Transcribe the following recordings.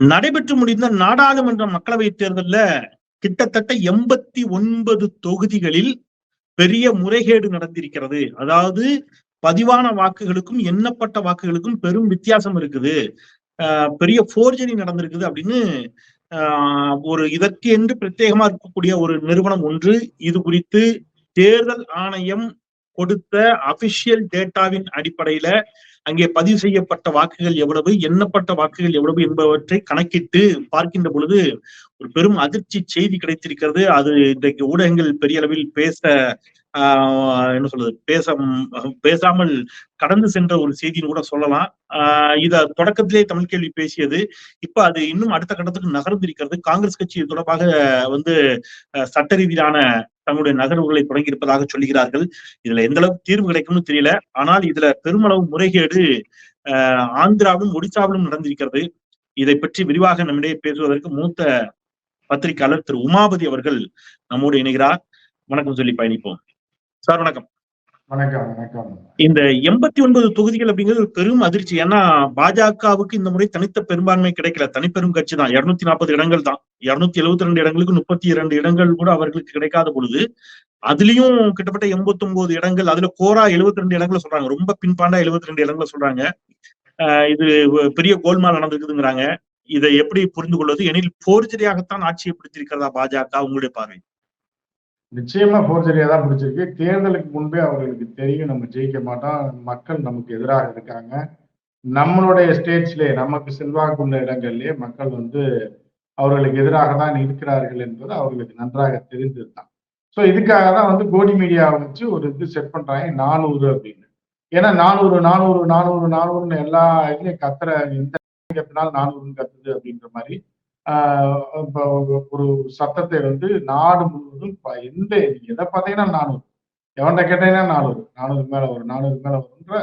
நடைபெற்று முடிந்த நாடாளுமன்ற மக்களவை தேர்தல்ல கிட்டத்தட்ட எண்பத்தி ஒன்பது தொகுதிகளில் பெரிய முறைகேடு நடந்திருக்கிறது. அதாவது பதிவான வாக்குகளுக்கும் எண்ணப்பட்ட வாக்குகளுக்கும் பெரும் வித்தியாசம் இருக்குது. ஆஹ் பெரிய போர்ஜரி நடந்திருக்குது அப்படின்னு ஆஹ் ஒரு இதற்கு என்று பிரத்யேகமா இருக்கக்கூடிய ஒரு நிறுவனம் ஒன்று. இது குறித்து தேர்தல் ஆணையம் கொடுத்த அபிஷியல் டேட்டாவின் அடிப்படையில அங்கே பதிவு செய்யப்பட்ட வாக்குகள் எவ்வளவு எண்ணப்பட்ட வாக்குகள் எவ்வளவு என்பவற்றை கணக்கிட்டு பார்க்கின்ற பொழுது ஒரு பெரும் அதிர்ச்சி செய்தி கிடைத்திருக்கிறது. அது இன்றைக்கு ஊடகங்கள் பெரிய அளவில் பேச ஆஹ் என்ன சொல்றது பேச பேசாமல் கடந்து சென்ற ஒரு செய்தின்னு கூட சொல்லலாம். ஆஹ் இத தொடக்கத்திலே தமிழ் கேள்வி பேசியது. இப்ப அது இன்னும் அடுத்த கட்டத்துக்கு நகர்ந்திருக்கிறது. காங்கிரஸ் கட்சி தொடர்பாக வந்து சட்ட ரீதியிலான தங்களுடைய நகர்வுகளை தொடங்கி இருப்பதாக சொல்லுகிறார்கள். இதுல எந்த அளவுக்கு தீர்வு கிடைக்கும்னு தெரியல. ஆனால் இதுல பெருமளவு முறைகேடு ஆஹ், ஆந்திராவிலும் ஒடிசாவிலும் நடந்திருக்கிறது. இதை பற்றி விரிவாக நம்மிடையே பேசுவதற்கு மூத்த பத்திரிகையாளர் திரு உமாபதி அவர்கள் நம்மோடு இணைகிறார். வணக்கம் சொல்லி பயணிப்போம். சார் வணக்கம். வணக்கம் வணக்கம். இந்த எண்பத்தி ஒன்பது தொகுதிகள் அப்படிங்கிறது ஒரு பெரும் அதிர்ச்சி. ஏன்னா பாஜகவுக்கு இந்த முறை தனித்த பெரும்பான்மை கிடைக்கல. தனிப்பெரும் கட்சி தான். இருநூத்தி நாற்பது இடங்கள் தான். இருநூத்தி எழுபத்தி ரெண்டு இடங்களுக்கு முப்பத்தி இரண்டு இடங்கள் கூட அவர்களுக்கு கிடைக்காத பொழுது அதுலயும் கிட்டத்தட்ட எண்பத்தி ஒன்பது இடங்கள் அதுல கோரா எழுபத்தி ரெண்டு இடங்களை சொல்றாங்க. ரொம்ப பின்பாண்டா எழுபத்தி ரெண்டு இடங்களை சொல்றாங்க. இது பெரிய கோல்மால் நடந்திருக்குதுங்கிறாங்க. இதை எப்படி புரிந்து கொள்வது? எனில் போர்ஜரியாகத்தான் ஆட்சியை பிடித்திருக்கிறதா பாஜக? உங்களுடைய பார்வை. நிச்சயமா போர்ஜரியா தான் பிடிச்சிருக்கு தேர்தலுக்கு முன்பே அவர்களுக்கு தெரியும் நம்ம ஜெயிக்க மாட்டோம். மக்கள் நமக்கு எதிராக இருக்காங்க. நம்மளுடைய ஸ்டேட்ஸ்லயே நமக்கு செல்வாக்குள்ள இடங்கள்லயே மக்கள் வந்து அவர்களுக்கு எதிராக தான் இருக்கிறார்கள் என்பது அவர்களுக்கு நன்றாக தெரிந்திருந்தான் ஸோ இதுக்காக தான் வந்து கோடி மீடியாவை வச்சு ஒரு இது செட் பண்றாங்க நானூறு அப்படின்னு. ஏன்னா நானூறு நானூறு நானூறு நானூறுன்னு எல்லா இதுலையும் கத்துற எந்த கத்தினாலும் நானூறுன்னு கத்துது அப்படின்ற மாதிரி ஒரு சத்தத்தை வந்து நாடு முழுவதும் எந்த எதை பார்த்தீங்கன்னா நானூறு. எவன்கிட்ட கேட்டீங்கன்னா நானூறு. நானூறு மேல வரும். நானூறுக்கு மேல வரும்ன்ற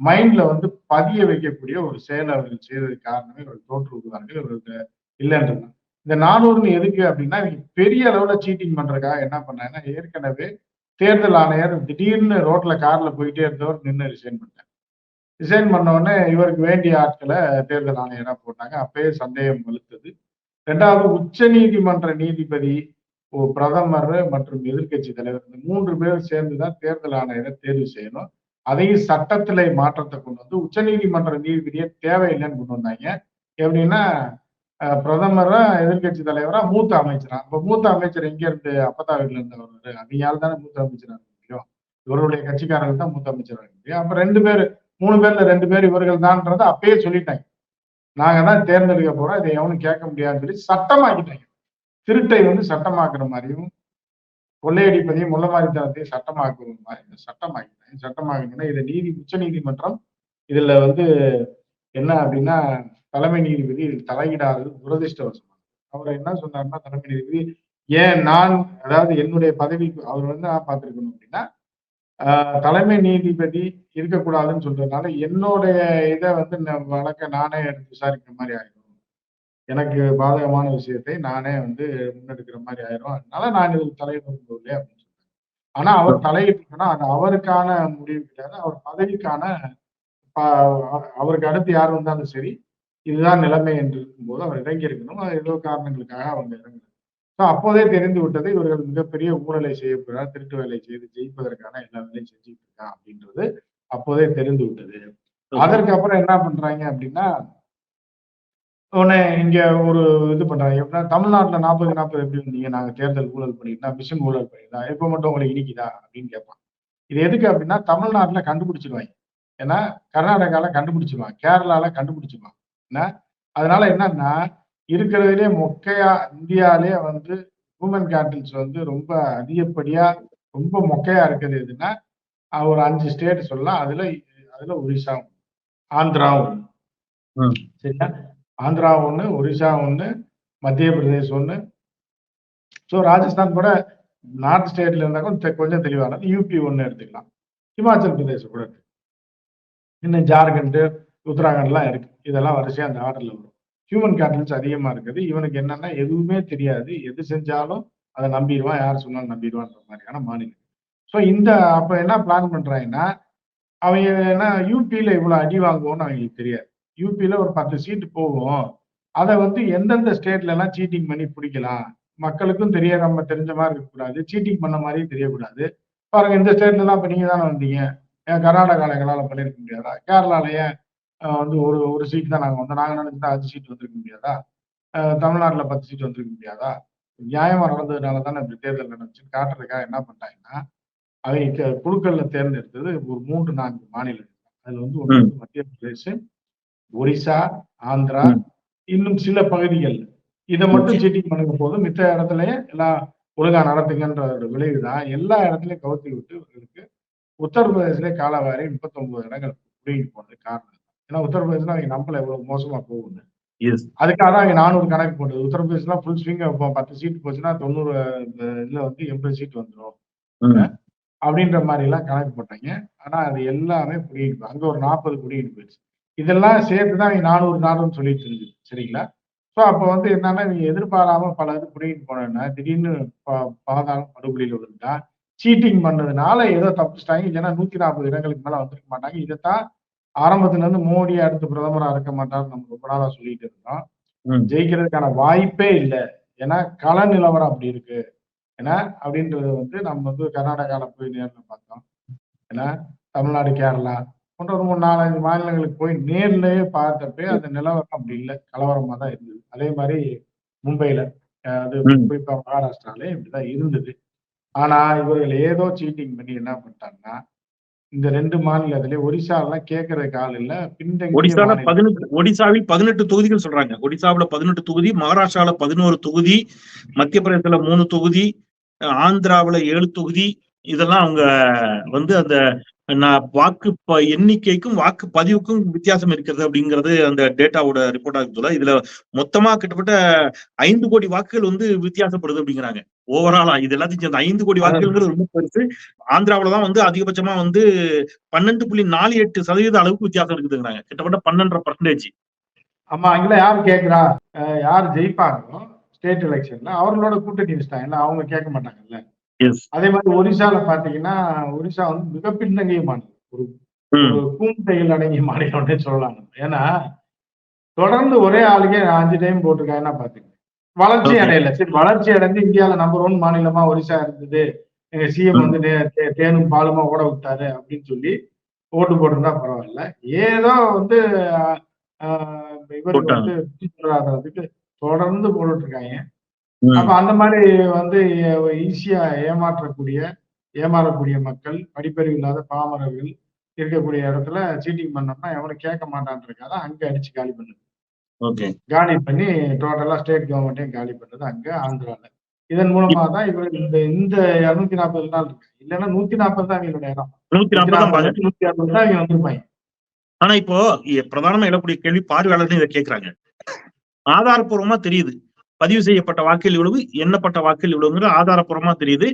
மைண்ட்ல வந்து பதிய வைக்கக்கூடிய ஒரு செயலை அவர்கள் செய்ததுக்கு காரணமே இவர்கள் தோற்றுவிடுவார்கள் இவர்களுக்கு இல்லைன்றது இந்த நானூறுன்னு எதுக்கு அப்படின்னா இவங்க பெரிய அளவுல சீட்டிங் பண்றதுக்காக என்ன பண்ணாங்கன்னா ஏற்கனவே தேர்தல் ஆணையர் திடீர்னு ரோட்ல கார்ல போயிட்டே இருந்தவர் நின்று ரிசைன் பண்ணிட்டார். ரிசைன் பண்ண உடனே இவருக்கு வேண்டிய ஆட்களை தேர்தல் ஆணையராக போட்டாங்க. அப்பயே சந்தேகம் வலுத்தது. ரெண்டாவது உச்ச நீதிமன்ற நீதிபதி பிரதமர் மற்றும் எதிர்க்கட்சி தலைவர் இந்த மூன்று பேர் சேர்ந்துதான் தேர்தல் ஆணையரை தேர்வு செய்யணும். அதையும் சட்டத்தில் மாற்றத்தை கொண்டு வந்து உச்ச நீதிமன்ற நீதிபதியை தேவையில்லைன்னு கொண்டு வந்தாங்க. எப்படின்னா பிரதமரா எதிர்க்கட்சி தலைவரா மூத்த அமைச்சரா. அப்ப மூத்த அமைச்சர் எங்க இருந்து? அப்பத்தா வீட்டுல இருந்து வருவாரு அவங்க தானே மூத்த அமைச்சரா இருக்க முடியும்? இவருடைய கட்சிக்காரர்கள் தான் மூத்த அமைச்சரா இருக்க முடியும். அப்ப ரெண்டு பேர் மூணு பேர்ல ரெண்டு பேர் இவர்கள் தான்ன்றத அப்பயே சொல்லிட்டாங்க. நாங்க தான் தேர்ந்தெடுக்க போறோம் இதை எவனும் கேட்க முடியாதுன்னு சொல்லி சட்டமாக்கிட்டாங்க. திருட்டை வந்து சட்டமாக்குற மாதிரியும் கொள்ளையடிப்பதையும் முள்ளமாரித்தனத்தையும் சட்டமாக்குற மாதிரி சட்டமாக்கிட்டாங்க. சட்டமாக்கினா இதை நீதி உச்ச நீதிமன்றம் இதுல வந்து என்ன அப்படின்னா தலைமை நீதிபதி இதில் தலையிடாது துரதிருஷ்டவசம் அவர் என்ன சொன்னாருன்னா தலைமை நீதிபதி ஏன் நான் அதாவது என்னுடைய பதவிக்கு அவர் வந்து நான் பார்த்துருக்கணும் அப்படின்னா தலைமை நீதிபதி இருக்கக்கூடாதுன்னு சொல்றதுனால என்னுடைய இதை வந்து வழக்க நானே எடுத்து விசாரிக்கிற மாதிரி ஆயிடும் எனக்கு பாதகமான விஷயத்தை நானே வந்து முன்னெடுக்கிற மாதிரி ஆயிரும். அதனால நான் இதுக்கு தலையிட விரும்பவில்லை அப்படின்னு சொல்றேன். ஆனா அவர் தலையிட்டுனா அது அவருக்கான முடிவு கிடையாது. அவர் பதவிக்கான அவருக்கு அடுத்து யார் வந்தாலும் சரி இதுதான் நிலைமை என்று இருக்கும்போது அவர் இறங்கி இருக்கணும் ஏதோ காரணங்களுக்காக அவங்க இறங்குறாங்க. ஸோ அப்போதே தெரிந்து விட்டது இவர்கள் மிகப்பெரிய ஊழலை செய்யப்படுறார் திருட்டு வேலை செய்து ஜெயிப்பதற்கான எல்லா வேலையும் செஞ்சுட்டு இருக்கான் அப்படின்றது அப்போதே தெரிந்து விட்டது. அதற்கு அப்புறம் என்ன பண்றாங்க அப்படின்னா உடனே இங்க ஒரு இது பண்றாங்க. எப்படின்னா தமிழ்நாட்டுல நாற்பது நாற்பது எப்படி வந்தீங்க? நாங்க தேர்தல் ஊழல் பண்ணிட்டா மிஷின் ஊழல் பண்ணிட்டா இப்ப மட்டும் உங்களுக்கு இனிக்குதா அப்படின்னு கேட்பான். இது எதுக்கு அப்படின்னா தமிழ்நாட்டுல கண்டுபிடிச்சிருவாங்க. ஏன்னா கர்நாடகால கண்டுபிடிச்சிருவான் கேரளால கண்டுபிடிச்சிருவான் என்ன அதனால என்னன்னா இருக்கிறதுலே மொக்கையா இந்தியாலே வந்து ஹியூமன் கேபிட்டல்ஸ் வந்து ரொம்ப அதிகப்படியா ரொம்ப மொக்கையா இருக்குது எதுன்னா ஒரு அஞ்சு ஸ்டேட் சொல்லலாம். அதுல அதுல ஒரிசா ஒண்ணு, ஆந்திரா ஒண்ணு. ம். சரியா? ஆந்திரா ஒண்ணு ஒரிசா ஒண்ணு மத்திய பிரதேஷ் ஒண்ணு. ஸோ ராஜஸ்தான் கூட நார்த் ஸ்டேட்ல இருந்தா கொஞ்சம் தெளிவானது. யூபி ஒண்ணு எடுத்துக்கலாம். ஹிமாச்சல் பிரதேசம் கூட இருக்கு. இன்னும் ஜார்க்கண்ட் உத்தராகண்ட்லாம் இருக்கு. இதெல்லாம் வரிசையா அந்த ஆர்டர்ல வரும். ஹியூமன் கேபிட்டல்ஸ் அதிகமா இருக்குது. இவனுக்கு என்னன்னா எதுவுமே தெரியாது. எது செஞ்சாலும் அதை நம்பிடுவான். யார் சொன்னாலும் நம்பிடுவான்ற மாதிரியான மாநிலம் ஸோ இந்த அப்ப என்ன பிளான் பண்றாங்கன்னா அவங்க என்ன யூபியில இவ்வளவு அடி வாங்குவோம்னு அவங்களுக்கு தெரியாது. யூபியில ஒரு பத்து சீட்டு போகும். அதை வந்து எந்தெந்த ஸ்டேட்ல எல்லாம் சீட்டிங் பண்ணி பிடிக்கலாம்? மக்களுக்கும் தெரிய நம்ம தெரிஞ்ச மாதிரி இருக்கக்கூடாது. சீட்டிங் பண்ண மாதிரியும் தெரியக்கூடாது. பாருங்க இந்த ஸ்டேட்ல எல்லாம் இப்ப நீங்க தானே வந்தீங்க. ஏன் கர்நாடகாவில் எங்களால் பண்ணிருக்க முடியாதா? கேரளால ஏன் வந்து ஒரு ஒரு சீட் தான் நாங்க வந்தோம். நாங்க நினைச்சா அஞ்சு சீட் வந்திருக்க முடியாதா? தமிழ்நாட்டுல பத்து சீட் வந்திருக்க முடியாதா? நியாயமா நடந்ததுனால தானே இப்படி தேர்தல் நடந்துச்சு. காட்டுறதுக்காக என்ன பண்ணிட்டாங்கன்னா க- குழுக்கள்ல தேர்ந்தெடுத்தது ஒரு மூன்று நான்கு மாநிலங்கள். அதுல வந்து வந்து மத்திய பிரதேசம் ஒரிசா ஆந்திரா. இன்னும் சில பகுதிகள் இதை மட்டும் சீட்டிங் பண்ணுங்க போதும் மித்த இடத்துலயே எல்லாம் ஒழுங்கா நடத்துங்கன்ற ஒரு விளைவு தான். எல்லா இடத்துலயும் கவுத்தி விட்டு இவர்களுக்கு உத்தரப்பிரதேசல காலவாரி முப்பத்தி ஒன்பது இடங்கள் பிடிங்கி போனது காரணம். ஏன்னா உத்தரப்பிரதேசம் அவங்க நம்பல எவ்வளவு மோசமா போகுது அதுக்காக தான் அவங்க நானூறு கணக்கு போட்டது. உத்தரப்பிரதேசலாம் ஃபுல் ஸ்விங் பத்து சீட் போச்சுன்னா தொண்ணூறு இதுல வந்து எண்பது சீட் வந்துடும் அப்படின்ற மாதிரி எல்லாம் கணக்கு போட்டாங்க. ஆனா அது எல்லாமே புடிங்கிட்டு அங்க ஒரு நாற்பது புடிங்கிட்டு போயிடுச்சு. இதெல்லாம் சேர்த்து தான் நீங்க நானூறு நானூறு சொல்லிட்டு இருந்துச்சு சரிங்களா? ஸோ அப்போ வந்து என்னன்னா நீங்க எதிர்பாராம பல இது புடிங்கிட்டு போனேன்னா திடீர்னு பாதாளம் படுகொலியில விழுந்தா சீட்டிங் பண்ணதுனால ஏதோ தப்பிச்சிட்டாங்க இல்லைன்னா நூத்தி நாற்பது இடங்களுக்கு மேல வந்திருக்க மாட்டாங்க. இதைத்தான் ஆரம்பத்துல இருந்து மோடி அடுத்த பிரதமரா இருக்க மாட்டார் நம்ம ரொம்ப நாளா சொல்லிட்டு இருந்தோம். ஜெயிக்கிறதுக்கான வாய்ப்பே இல்லை. ஏன்னா கள நிலவரம் அப்படி இருக்கு. ஏன்னா அப்படின்றது வந்து நம்ம வந்து கர்நாடகால போய் நேர்ல பார்த்தோம். ஏன்னா தமிழ்நாடு கேரளா போன்ற ஒரு மூணு நாலஞ்சு மாநிலங்களுக்கு போய் நேர்லயே பார்த்தப்ப அந்த நிலவரம் அப்படி இல்லை. கலவரமா தான் இருந்தது. அதே மாதிரி மும்பைல அஹ் அது. குறிப்பா மகாராஷ்டிராலே இப்படிதான் இருந்தது. ஆனா இவர்கள் ஏதோ சீட்டிங் பண்ணி என்ன பண்ணிட்டாங்கன்னா இந்த ரெண்டு மாநிலத்திலே ஒரிசாலாம் கேட்கறதுக்கு ஆள் இல்ல ஒடிசால. பதினெட்டு ஒடிசாவில் பதினெட்டு தொகுதிகள் சொல்றாங்க ஒடிசாவுல பதினெட்டு தொகுதி மகாராஷ்டிரால பதினோரு தொகுதி மத்திய பிரதேசத்துல மூணு தொகுதி ஆந்திராவுல ஏழு தொகுதி இதெல்லாம் அவங்க வந்து அந்த வாக்கு ப- எண்ணிக்கைக்கும் வாக்கு பதிவுக்கும் வித்தியாசம் இருக்கிறது அப்படிங்கிறது அந்த டேட்டாவோட ரிப்போர்ட் ஆகுதுல இதுல மொத்தமா கிட்டத்தட்ட ஐந்து கோடி வாக்குகள் வந்து வித்தியாசப்படுது அப்படிங்கிறாங்க. ஓவராலா இது எல்லாத்தையும் சேர்ந்து ஐந்து கோடி வாக்குகள் ரொம்ப பெருசு. ஆந்திராவுல தான் வந்து அதிகபட்சமா வந்து பன்னெண்டு புள்ளி நாலு எட்டு சதவீத அளவுக்கு வித்தியாசம் இருக்குதுங்கிறாங்க. கிட்டத்தட்ட பன்னெண்டரை பர்சன்டேஜ் ஆமா அங்கெல்லாம் யார் கேக்குறா? யார் ஜெயிப்பாங்களோ ஸ்டேட் எலெக்ஷன்ல அவர்களோட கூட்டணி வச்சுட்டாங்க. ஏன்னா அவங்க கேட்க மாட்டாங்கல்ல. அதே மாதிரி ஒரிசால பாத்தீங்கன்னா ஒரிசா வந்து மிக பின்தங்கிய மாநிலம் ஒரு கூண்டையில் அடங்கிய மாநிலம்னே சொல்லலாம். ஏன்னா தொடர்ந்து ஒரே ஆளுக்கே அஞ்சு டைம் போட்டிருக்காங்கன்னா பாத்துங்க வளர்ச்சி. அடையல சரி வளர்ச்சி அடைந்து இந்தியால நம்பர் ஒன் மாநிலமா ஒரிசா இருந்தது எங்க சிஎம். வந்து தேனும் பாலுமா ஓட விட்டாரு அப்படின்னு சொல்லி ஓட்டு போட்டிருந்தா பரவாயில்ல ஏதோ வந்து போட்டாங்க. வந்து தொடர்ந்து போட்டுட்டு இருக்காங்க அப்ப அந்த மாதிரி வந்து ஈஸியா ஏமாற்றக்கூடிய ஏமாறக்கூடிய மக்கள் படிப்பறிவு இல்லாத பாமரர்கள் இருக்கக்கூடிய இடத்துல சீட்டிங் பண்ணோம்னா எவனும் கேட்க மாட்டான்றதுக்காக அங்க அடிச்சு காலி பண்ணுது. ஓகே. காலி பண்ணி டோட்டலா ஸ்டேட் கவர்மெண்ட்டையும் காலி பண்ணது அங்க ஆந்திரால. இதன் மூலமா தான் இவர் இந்த இந்த இருநூத்தி நாற்பது நாள் இருக்கு. இல்லைன்னா நூத்தி நாற்பது தான் இவங்களோட இடம். நூத்தி நாற்பது நூத்தி அறுபது தான் இவங்க வந்திருப்பாங்க. ஆனா இப்போ பிரதானமா எழக்கூடிய கேள்வி பார்வையாளர்கள் இதை கேட்கறாங்க ஆதாரப்பூர்வமா தெரியுது. பதிவு செய்யப்பட்ட வாக்குகள் இவ்வளவு எண்ணப்பட்ட வாக்குகள் இவ்வளவுங்கிற ஆதாரப்பூர்வமா தெரியுது.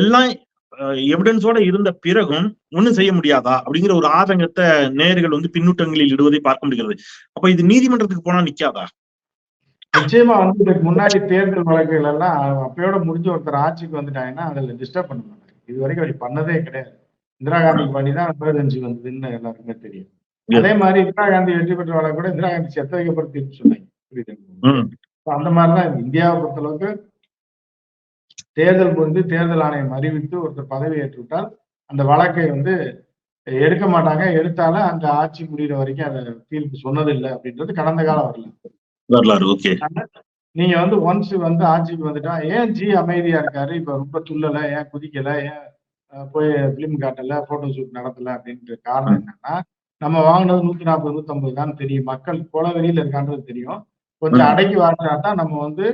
எல்லாம் எவிடன்ஸோட இருந்த பிறகும் ஒண்ணும் செய்ய முடியாதா? அப்படிங்கிற ஒரு ஆதங்கத்தை நேயர்கள் வந்து பின்னூட்டங்களில் இடுவதை பார்க்க முடிகிறது. அப்ப இது நீதிமன்றத்துக்கு போனா நிக்காதா? நிச்சயமா வந்து இதுக்கு முன்னாடி தேர்தல் வழக்குகள் எல்லாம் அப்பயோட முடிஞ்ச ஒருத்தர் ஆட்சிக்கு வந்துட்டாங்கன்னா அதுல டிஸ்டர்ப் பண்ண மாட்டாங்க. இது வரைக்கும் அப்படி பண்ணதே கிடையாது. இந்திரா காந்திக்கு பண்ணி தான் எமர்ஜென்சி வந்ததுன்னு எல்லாருக்குமே தெரியும். அதே மாதிரி இந்திரா காந்தி வெற்றி பெற்ற வழக்கு கூட இந்திரா காந்தி செத்த வைக்கப்படுத்தி சொன்னாங்க? அந்த மாதிரிதான் இந்தியாவை பொறுத்தளவுக்கு தேர்தல் புரிந்து தேர்தல் ஆணையம் அறிவித்து ஒருத்தர் பதவி ஏற்றுவிட்டால் அந்த வழக்கை வந்து எடுக்க மாட்டாங்க. எடுத்தாலும் அந்த ஆட்சி முடிகிற வரைக்கும் அதை தீர்ப்பு சொன்னதில்லை அப்படின்றது கடந்த காலம் வரல வரலாறு ஓகே. நீங்க வந்து ஒன்ஸ் வந்து ஆட்சிக்கு வந்துட்டா ஏன் ஜி அமைதியா இருக்காரு? இப்ப ரொம்ப துள்ளல ஏன் குதிக்கல ஏன் போய் பிலிம் காட்டல போட்டோ ஷூட் நடத்தல அப்படின்ற காரணம் என்னன்னா நம்ம வாங்கினது நூத்தி நாற்பது நூத்தி ஐம்பது தான் தெரியும். மக்கள் கொல வெளியில இருக்கான்றது தெரியும். கொஞ்சம். அடக்கி வாங்கினா தான் நம்ம வந்து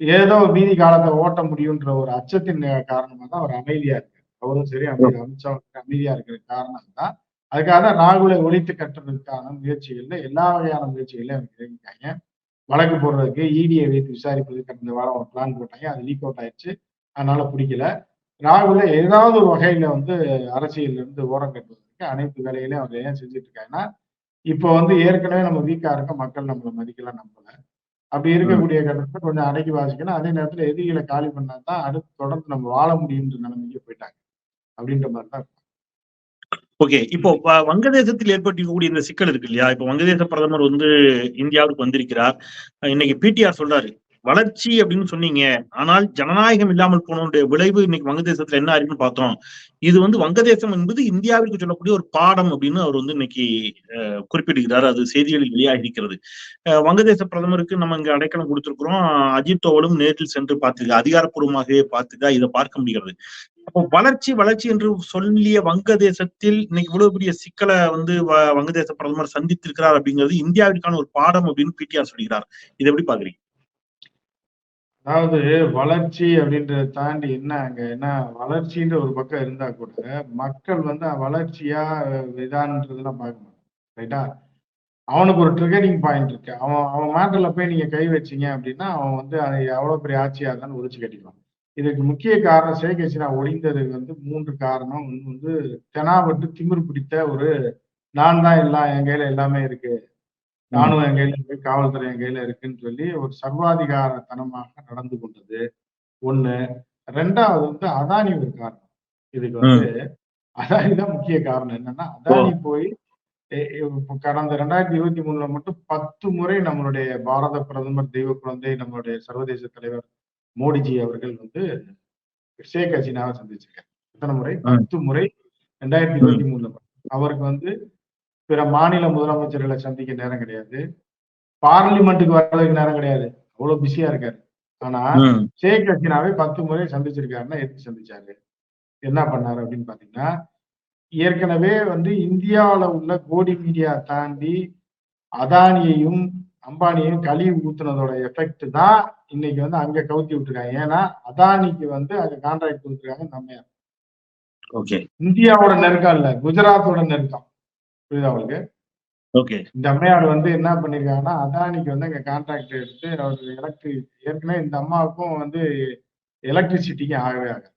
ஏதோ மீதி காலத்தை ஓட்ட முடியுன்ற ஒரு அச்சத்தின் காரணமா தான் அவர் அமைதியா இருக்கு அவரும் சரி அமைதி அமித்ஷா அமைதியா இருக்கிற காரணம் தான் அதுக்காக தான் ராகுலை ஒழித்து கட்டுறதுக்கான முயற்சிகள்ல எல்லா வகையான முயற்சிகளையும் அவங்க இறங்கிட்டாங்க. வழக்கு போடுறதுக்கு இடியை வைத்து விசாரிப்பது கடந்த வாரம் ஒரு பிளான் போட்டாங்க. அது லீக் அவுட் ஆயிடுச்சு. அதனால பிடிக்கல. ராகுல ஏதாவது ஒரு வகையில வந்து அரசியல்ல இருந்து ஓரம் கட்டுவதற்கு அனைத்து வேலைகளையும் அவர் ஏன் செஞ்சுட்டு இருக்காங்கன்னா இப்போ வந்து ஏற்கனவே நம்ம வீக்கா இருக்க மக்கள் நம்மளை மதிக்கல நம்பல. அப்படி இருக்கக்கூடிய கட்டத்தை கொஞ்சம் அடக்கி வாசிக்கணும். அதே நேரத்துல எதிரிகளை காலி பண்ணா தான் அடுத்து தொடர்ந்து நம்ம வாழ முடியுன்ற நிலைமைக்கு போயிட்டாங்க. அப்படின்ற மாதிரி தான் ஓகே. இப்போ வங்கதேசத்தில் ஏற்பட்டிருக்கக்கூடிய இந்த சிக்கல் இருக்கு இல்லையா? இப்போ வங்கதேச பிரதமர் வந்து இந்தியாவுக்கு வந்திருக்கிறார். இன்னைக்கு பிடிஆர் சொல்றாரு. வளர்ச்சி அப்படின்னு சொன்னீங்க. ஆனால் ஜனநாயகம் இல்லாமல் போனோடைய விளைவு இன்னைக்கு வங்கதேசத்துல என்ன இருக்குன்னு பார்த்தோம். இது வந்து வங்கதேசம் என்பது இந்தியாவிற்கு சொல்லக்கூடிய ஒரு பாடம் அப்படின்னு அவர் வந்து இன்னைக்கு குறிப்பிடுகிறார். அது செய்திகளில் வெளியாகி இருக்கிறது வங்கதேச பிரதமருக்கு நம்ம இங்க அடைக்கலம் கொடுத்திருக்கிறோம். அஜித் தோவலும் நேரில் சென்று பார்த்துக்க அதிகாரப்பூர்வமாகவே பார்த்துக்க இதை பார்க்க முடிகிறது. அப்போ வளர்ச்சி வளர்ச்சி என்று சொல்லிய வங்கதேசத்தில் இன்னைக்கு இவ்வளவு பெரிய சிக்கலை வந்து வ- வங்கதேச பிரதமர் சந்தித்திருக்கிறார் அப்படிங்கிறது இந்தியாவிற்கான ஒரு பாடம் அப்படின்னு பிடிஆர் சொல்கிறார். இதை எப்படி பாக்குறீங்க அதாவது வளர்ச்சி அப்படின்றத தாண்டி என்ன அங்க என்ன வளர்ச்சின்ற ஒரு பக்கம் இருந்தா கூட மக்கள் வந்து வளர்ச்சியா இதான்றதெல்லாம் பார்க்க மாட்டாங்க. ரைட்டா அவனுக்கு ஒரு ட்ரிகரிங் பாயிண்ட் இருக்கு. அவன் அவன் மேட்டர்ல போய் நீங்க கை வச்சீங்க அப்படின்னா அவன் வந்து அது எவ்வளவு பெரிய ஆட்சியா இருந்தாலும் ஒழிச்சு கட்டிக்குவான் இதுக்கு முக்கிய காரணம் ஷேக் ஒழிந்தது வந்து மூன்று காரணம். ஒன்று வந்து தெனாவட்டு திமிர் பிடித்த ஒரு நான் தான் எல்லாம் என் கையில எல்லாமே இருக்கு. ராணுவம் என் கையில இருக்கு காவல்துறை என் கையில இருக்குன்னு சொல்லி ஒரு சர்வாதிகாரத்தனமாக நடந்து கொண்டது ஒண்ணு. ரெண்டாவது வந்து அதானி ஒரு காரணம். இதுக்கு வந்து அதானி தான் முக்கிய காரணம் என்னன்னா அதானி போய் கடந்த ரெண்டாயிரத்தி இருபத்தி மூணுல மட்டும் பத்து முறை நம்மளுடைய பாரத பிரதமர் தெய்வ குழந்தை நம்மளுடைய சர்வதேச தலைவர் மோடிஜி அவர்கள் வந்து ஷேக் ஹசீனாவை சந்திச்சிருக்காரு. எத்தனை முறை? பத்து முறை ரெண்டாயிரத்தி இருபத்தி மூணுல. அவருக்கு வந்து பிற மாநில முதலமைச்சர்களை சந்திக்க நேரம் கிடையாது. பார்லிமெண்ட்டுக்கு வர்றதுக்கு நேரம் கிடையாது. அவ்வளவு பிஸியா இருக்காரு. ஆனா ஷேக் ஹசீனாவை பத்து முறை சந்திச்சிருக்காருன்னா எதுக்கு சந்திச்சாரு. என்ன பண்ணாரு அப்படின்னு பாத்தீங்கன்னா ஏற்கனவே வந்து இந்தியாவுல உள்ள கோடி மீடியா தாண்டி அதானியையும் அம்பானியையும் கழுவி ஊத்துனதோட எஃபெக்ட் தான் இன்னைக்கு வந்து அங்க கவுத்தி விட்டுருக்காங்க. ஏன்னா அதானிக்கு வந்து அங்க கான்ட்ராக்ட் கொடுத்துருக்காங்க நம்ம ஓகே இந்தியாவோட நெருக்கம் இல்ல குஜராத்தோட நெருக்கம். புரியுதா உங்களுக்கு? ஓகே. இந்த அம்மையார் வந்து என்ன பண்ணிருக்காங்கன்னா அதானிக்கு வந்து அங்க கான்ட்ராக்ட் எடுத்து அவர் எலக்ட்ரிக் ஏற்கனவே இந்த அம்மாவுக்கும் வந்து எலக்ட்ரிசிட்டிக்கும் ஆகவே ஆகாது.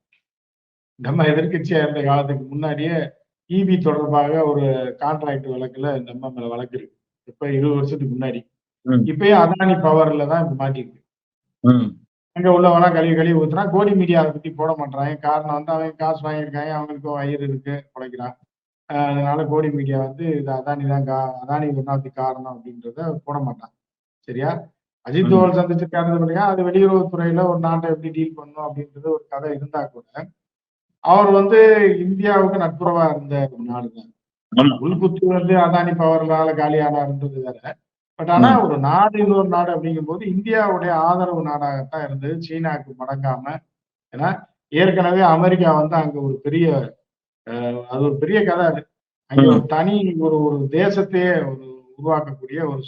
இந்த அம்மா எதிர்க்கட்சியா இருந்த காலத்துக்கு முன்னாடியே இபி தொடர்பாக ஒரு கான்ட்ராக்ட் வழக்குல இந்த அம்மா மேல வழக்கு இருக்கு. இப்ப இருபது வருஷத்துக்கு முன்னாடி. ம். இப்பயும் அதானி பவர்ல தான் இப்ப மாட்டிருக்கு அங்க உள்ளவனா கழுவி கழுவி ஊத்துனா கோடி மீடியா அதை பத்தி போட மாட்டாங்க காரணம் வந்து அவங்க காசு வாங்கியிருக்காங்க அவங்களுக்கும் வயிறு இருக்கு குறைக்கிறான் அதனால கோடி மீடியா வந்து இது அதானி தான் கா அதானி ஒன்னாவது காரணம் அப்படின்றத போட மாட்டான். சரியா? அஜித். தோவல் சந்திச்சிருக்காரு பண்ணியா அது வெளியுறவுத்துறையில ஒரு நாட்டை எப்படி டீல் பண்ணும்? அப்படின்றது ஒரு கதை இருந்தா கூட அவர் வந்து இந்தியாவுக்கு நட்புறவா இருந்த ஒரு நாடு தான். உள்குத்து வந்து அதானி பவர்னால காலியானார்ன்றது வேற. பட் ஆனா ஒரு நாடு இன்னொரு நாடு அப்படிங்கும்போது இந்தியாவுடைய ஆதரவு நாடாகத்தான் இருந்தது. சீனாக்கு மடங்காம ஏன்னா ஏற்கனவே அமெரிக்கா வந்து அங்க ஒரு பெரிய அது ஒரு பெரிய கதை அது. அங்க ஒரு தனி ஒரு ஒரு தேசத்தையே ஒரு உருவாக்கக்கூடிய ஒரு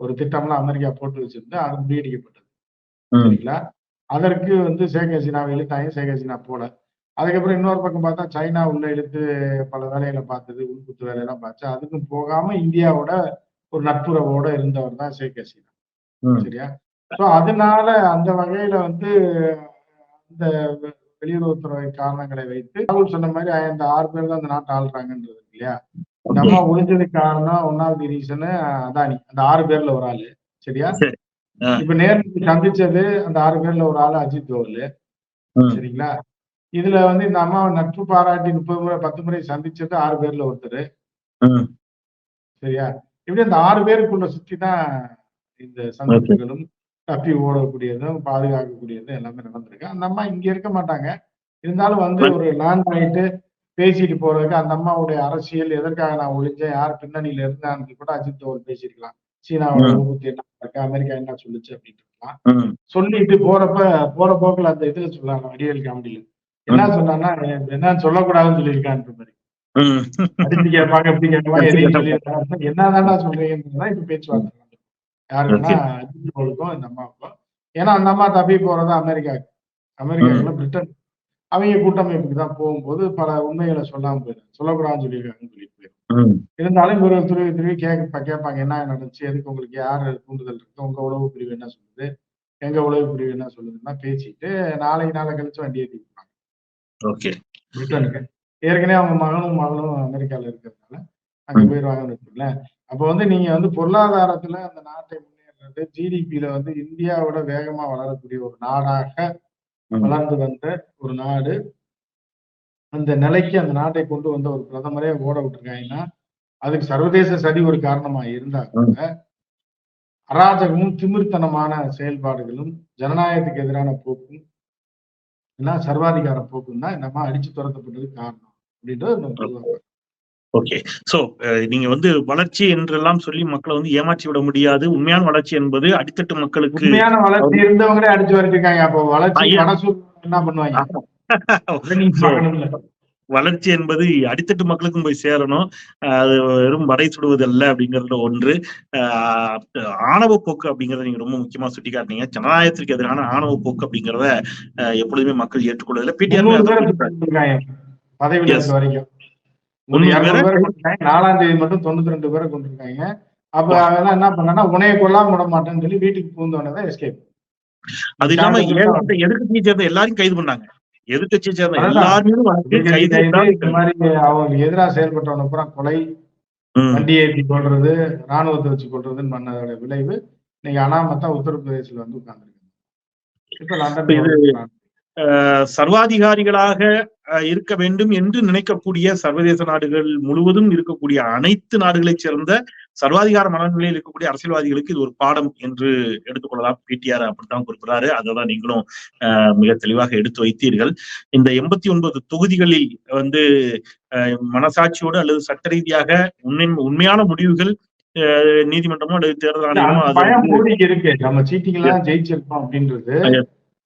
ஒரு திட்டம்லாம் அமெரிக்கா போட்டு வச்சிருந்து அது முறியடிக்கப்பட்டது. சரிங்களா? அதற்கு வந்து ஷேக் ஹசீனாவை இழுத்தாங்க. ஷேக் ஹசீனா போல. அதுக்கப்புறம் இன்னொரு பக்கம் பார்த்தா சைனா உள்ள இழுத்து பல வேலைகளை பார்த்தது உள்குத்து வேலையெல்லாம் பார்த்து அதுக்கும் போகாம இந்தியாவோட ஒரு நட்புறவோட இருந்தவர் தான் ஷேக் ஹசீனா. சரியா? ஸோ அதனால அந்த வகையில வந்து அந்த வெளியுறவுத்துறை காரணங்களை வைத்து ராகுல் சொன்ன மாதிரி அஹ், இந்த ஆறு பேர் தான் அந்த நாட்டை ஆள்றாங்கன்றது இல்லையா. அம்மா ஒழிஞ்சதுக்கு காரணம் ஒன்னாவது ரீசனு அதானி. அந்த ஆறு பேர்ல ஒரு ஆளு. சரியா. இப்ப நேருக்கு சந்திச்சது அந்த ஆறு பேர்ல ஒரு ஆளு அஜித் தோவல். சரிங்களா? இதுல வந்து இந்த அம்மா நட்பு பாராட்டி முப்பது முறை பத்து முறை சந்திச்சது ஆறு பேர்ல ஒருத்தர். சரியா? இப்படி அந்த ஆறு பேருக்குள்ள சுத்தி தான் இந்த சந்திப்புகளும் தப்பி ஓடக்கூடியதும் பாதுகாக்கக்கூடியதும் எல்லாமே நடந்திருக்கு. அந்த அம்மா இங்க இருக்க மாட்டாங்க. இருந்தாலும் வந்து ஒரு லேண்ட் ஆயிட்டு பேசிட்டு போறதுக்கு அந்த அம்மாவுடைய அரசியல் எதற்காக நான் ஒழிஞ்சேன் யார் பின்னணியில இருந்தான்னு கூட அஜித் தோவல் பேசியிருக்கலாம். சீனாவோட என்ன இருக்கு அமெரிக்கா என்ன சொல்லுச்சு அப்படின்ட்டு இருக்கலாம். சொல்லிட்டு போறப்ப போற போக்குல அந்த இதுல சொல்லலாம் வடிவேல் காமெடியில. என்ன சொன்னான்னா என்னன்னு சொல்லக்கூடாதுன்னு சொல்லியிருக்கான்ற மாதிரி அடிச்சு கேட்பாங்க எப்படி கேட்பாங்க என்னதான்டா சொல்றீங்கன்றதுதான் இப்ப பேச்சுவார்த்தை நடந்துருக்கு. யாருக்குன்னா அஜித் தோவலுக்கும் இந்த அம்மாவுக்கும். ஏன்னா அந்த அம்மா தப்பி போறது அமெரிக்காவுக்கு அமெரிக்காக்குள்ள பிரிட்டன். அவங்க கூட்டமைப்புக்கு தான் போகும்போது பல உண்மைகளை சொல்லாம போயிடும் சொல்லக்கூடாதுன்னு சொல்லியிருக்காங்கன்னு சொல்லி போயிடும் இருந்தாலும் இவர் திரும்பி திரும்பி கேட்க கேட்பாங்க என்ன நடந்துச்சு? எதுக்கு உங்களுக்கு யார் தூண்டுதல் இருக்கு? உங்க உளவு பிரிவு என்ன சொல்லுது? எங்க உளவு பிரிவு என்ன சொல்லுதுன்னா பேசிட்டு நாளைக்கு நாளை கழிச்சு வண்டி ஏற்றி விட்டாங்க ஓகே. பிரிட்டனுக்கு. ஏற்கனவே அவங்க மகனும் மகளும் அமெரிக்கால இருக்கிறதுனால அங்க. போயிடுவாங்கன்னு வச்சுக்கோங்களேன். அப்ப வந்து நீங்க வந்து பொருளாதாரத்துல அந்த நாட்டை முன்னேறது ஜிடிபியில வந்து இந்தியாவோட வேகமா வளரக்கூடிய ஒரு நாடாக. வளர்ந்து வந்த ஒரு நாடு அந்த நிலைக்கு அந்த நாட்டை கொண்டு வந்த ஒரு பிரதமரே ஓட விட்டுருக்காங்கன்னா அதுக்கு சர்வதேச சதி ஒரு காரணமா இருந்தா கூட அராஜகமும் திமிர்த்தனமான செயல்பாடுகளும் ஜனநாயகத்துக்கு எதிரான போக்கும் எல்லாம் சர்வாதிகார போக்கும் தான் நம்ம அடிச்சு துரத்தப்பட்டதுக்கு காரணம் அப்படின்றது நம்ம. ஓகே சோ நீங்க வந்து வளர்ச்சி என்றெல்லாம் சொல்லி மக்களை வந்து ஏமாற்றி விட முடியாது. உண்மையான வளர்ச்சி என்பது அடித்தட்டு மக்களுக்கு உண்மையான வளர்ச்சி இருந்தவங்களே அடிச்சு வரைச்சிருக்காங்க அப்போ வளர்ச்சி என்ன பண்ணுவாங்க. வளர்ச்சி என்பது அடித்தட்டு மக்களுக்கும் போய் சேரணும். அது வெறும் வடை சுடுவது அல்ல அப்படிங்கறதுல ஒன்று ஆணவ போக்கு அப்படிங்கறத நீங்க ரொம்ப முக்கியமா சுட்டி காட்டினீங்க ஜனநாயகத்திற்கு எதிரான ஆணவ போக்கு அப்படிங்கறத எப்பொழுதுமே மக்கள் ஏற்றுக்கொள்வதில்லை. பிடிஆர் வரைக்கும். நாலாம் தேதி மட்டும் தொண்ணூத்தி ரெண்டு பேரை கொண்டிருக்காங்க அப்ப அதெல்லாம் என்ன பண்ணா உனைய கொல்லாம விட மாட்டேன்னு சொல்லி வீட்டுக்கு பூந்தோடனே எஸ்கேப் அது இல்லாம ஏகப்பட்ட எதிர்க்கட்சியை சேர்ந்த எல்லாரையும் கைது பண்ணாங்க. எதிர்க்கட்சியை சேர்ந்த. எல்லாருமே இந்த. மாதிரி அவங்களுக்கு எதிராக செயல்பட்டவன பூரா கொலை ம். வண்டி ஏற்றி கொள்றது ராணுவத்தை வச்சு கொள்றதுன்னு பண்ணதோட விளைவு. இன்னைக்கு அனாமத்தா உத்தரப்பிரதேசில வந்து உட்கார்ந்துருக்கு இப்ப லண்டன் சர்வாதிகாரிகளாக இருக்க வேண்டும் என்று நினைக்கக்கூடிய சர்வதேச நாடுகள் முழுவதும் இருக்கக்கூடிய அனைத்து நாடுகளைச் சேர்ந்த சர்வாதிகார மனநிலையில் இருக்கக்கூடிய அரசியல்வாதிகளுக்கு இது ஒரு பாடம் என்று எடுத்துக்கொள்ளலாம். பிடிஆர் அப்படித்தான் குறிப்பிடாரு அததான் நீங்களும் மிக தெளிவாக எடுத்து வைத்தீர்கள். இந்த எண்பத்தி ஒன்பது தொகுதிகளில் வந்து அஹ், மனசாட்சியோடு அல்லது சட்ட ரீதியாக உண்மை உண்மையான முடிவுகள் நீதிமன்றமோ அல்லது தேர்தல் ஆணையமோ அது இருக்கு. நம்ம சீட்டிங் எல்லாம் ஜெயிச்சிருக்கோம் அப்படின்றது.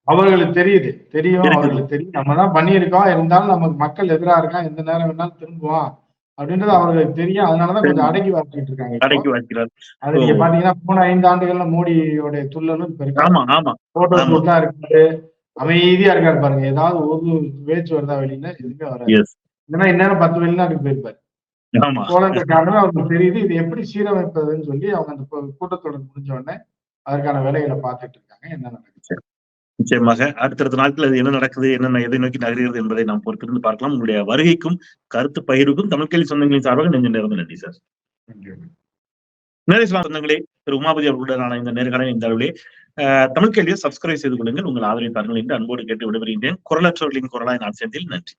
அவர்களுக்கு தெரியுது. தெரியும் இருக்குது. அவர்களுக்கு தெரியும். நம்ம தான் பண்ணியிருக்கோம். இருந்தாலும் நமக்கு மக்கள் எதிரா இருக்கான். எந்த நேரம் வேணாலும் திரும்புவான். அப்படின்றது அவர்களுக்கு தெரியும். அதனாலதான் கொஞ்சம் அடக்கி வாசிட்டு இருக்காங்க. அடக்கி வைக்கிறார் அது நீங்க பாத்தீங்கன்னா போன ஐந்து ஆண்டுகள்ல மோடியோட துள்ளலும் இப்ப இருக்கு. ஆமா ஆமா. போட்டோ. தான் இருக்காரு. அமைதியா இருக்காரு பாருங்க. ஏதாவது ஒரு பேச்சு வருதா வெளியில? எதுவுமே வராது. இல்லைன்னா இந்நேரம் பத்து வெளிநாட்டுக்கு போயிருப்பாரு. போலந்து காரணமே அவருக்கு தெரியுது. இது எப்படி சீரமைப்பதுன்னு சொல்லி அவங்க அந்த கூட்டத்தொடர் முடிஞ்ச உடனே அதற்கான வேலைகளை பார்த்துட்டு இருக்காங்க. என்ன நடக்குது? நிச்சயமாக அடுத்தடுத்த நாட்கள் அது என்ன நடக்குது என்ன எதை நோக்கி நகர்கிறது என்பதை நாம் பொறுத்திருந்து பார்க்கலாம். உங்களுடைய வருகைக்கும் கருத்து பகிர்வுக்கும் தமிழ் கேள்வி சொந்தங்களின் சார்பாக நெஞ்ச நேர்ந்து நன்றி சார். Thank you. நேரே சொந்தங்களே திரு உமாபதி அவர்களுடனான இந்த நேர்காணல் இந்த அளவிலே தமிழ் கேள்வியை சப்ஸ்கிரைப் செய்து கொள்ளுங்கள். உங்கள் ஆதரவை தாருங்கள் என்று அன்போடு கேட்டு விடைபெறுகின்றேன். குரலற்றவர்களின் குரலாய் நான் சேர்ந்தில் நன்றி.